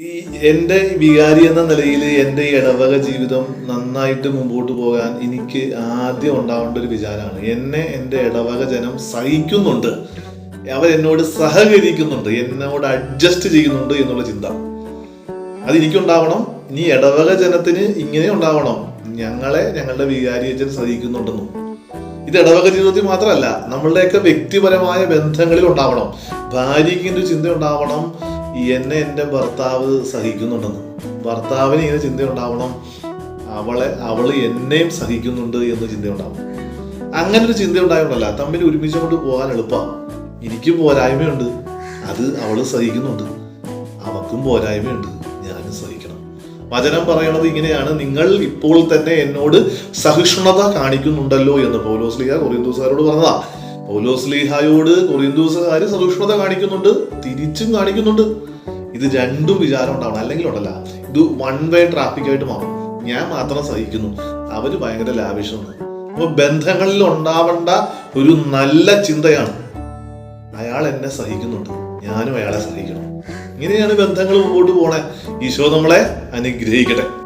ഈ എന്റെ വികാരി എന്ന നിലയിൽ എന്റെ ഇടവക ജീവിതം നന്നായിട്ട് മുമ്പോട്ട് പോകാൻ എനിക്ക് ആദ്യം ഉണ്ടാവേണ്ട ഒരു വിചാരമാണ്. എന്നെ എന്റെ ഇടവക ജനം സഹിക്കുന്നുണ്ട്. അവർ എന്നോട് സഹകരിക്കുന്നുണ്ട്. എന്നോട് അഡ്ജസ്റ്റ് ചെയ്യുന്നുണ്ട് എന്നുള്ള ചിന്ത. അത് എനിക്കുണ്ടാവണം. ഇനി ഇടവക ജനത്തിന് ഇങ്ങനെ ഉണ്ടാവണം. ഞങ്ങളെ ഞങ്ങളുടെ വികാരി അച്ഛൻ സഹിക്കുന്നുണ്ടെന്നും. ഇത് ഇടവക ജീവിതത്തിൽ മാത്രമല്ല നമ്മളുടെയൊക്കെ വ്യക്തിപരമായ ബന്ധങ്ങളിൽ ഉണ്ടാവണം. ഭാര്യയ്ക്ക് ഒരു ചിന്ത ഉണ്ടാവണം എന്നെ എന്റെ ഭർത്താവ് സഹിക്കുന്നുണ്ടെന്ന്. ഭർത്താവിന് ഇങ്ങനെ ചിന്തയുണ്ടാവണം. അവളെ അവൾ എന്നെയും സഹിക്കുന്നുണ്ട് എന്ന് ചിന്ത ഉണ്ടാവണം അങ്ങനെ ഒരു ചിന്ത തമ്മിൽ ഒരുമിച്ച് കൊണ്ട് പോകാൻ എളുപ്പമാണ് എനിക്കും പോരായ്മയുണ്ട്. അത് അവൾ സഹിക്കുന്നുണ്ട്. അവക്കും പോരായ്മയുണ്ട്. ഞാനും സഹിക്കണം. വചനം പറയണത് ഇങ്ങനെയാണ്. നിങ്ങൾ ഇപ്പോൾ തന്നെ എന്നോട് സഹിഷ്ണുത കാണിക്കുന്നുണ്ടല്ലോ എന്ന് പൗലോസ് ലീഹ കൊറിയന്തൂസുകാരോട് പറഞ്ഞതാ. പൗലോസ് ലീഹായോട് കൊറിയന്തൂസുകാർ സൂക്ഷ്മത കാണിക്കുന്നുണ്ട് തിരിച്ചും കാണിക്കുന്നുണ്ട്. ഇത് രണ്ടും വിചാരം ഉണ്ടാവണം. അല്ലെങ്കിൽ ഉണ്ടല്ല ഇത് വൺ വേ ട്രാഫിക് ആയിട്ട് മാറും. ഞാൻ മാത്രം സഹിക്കുന്നു. അവർ ഭയങ്കര ലാവിഷമാണ് അപ്പൊ ബന്ധങ്ങളിൽ ഉണ്ടാവേണ്ട ഒരു നല്ല ചിന്തയാണ്. അയാൾ എന്നെ സഹിക്കുന്നുണ്ട്. ഞാനും അയാളെ സഹിക്കണം. ഇങ്ങനെയാണ് ബന്ധങ്ങൾ മുമ്പോട്ട് പോണേ. ഈശോ നമ്മളെ അനുഗ്രഹിക്കട്ടെ.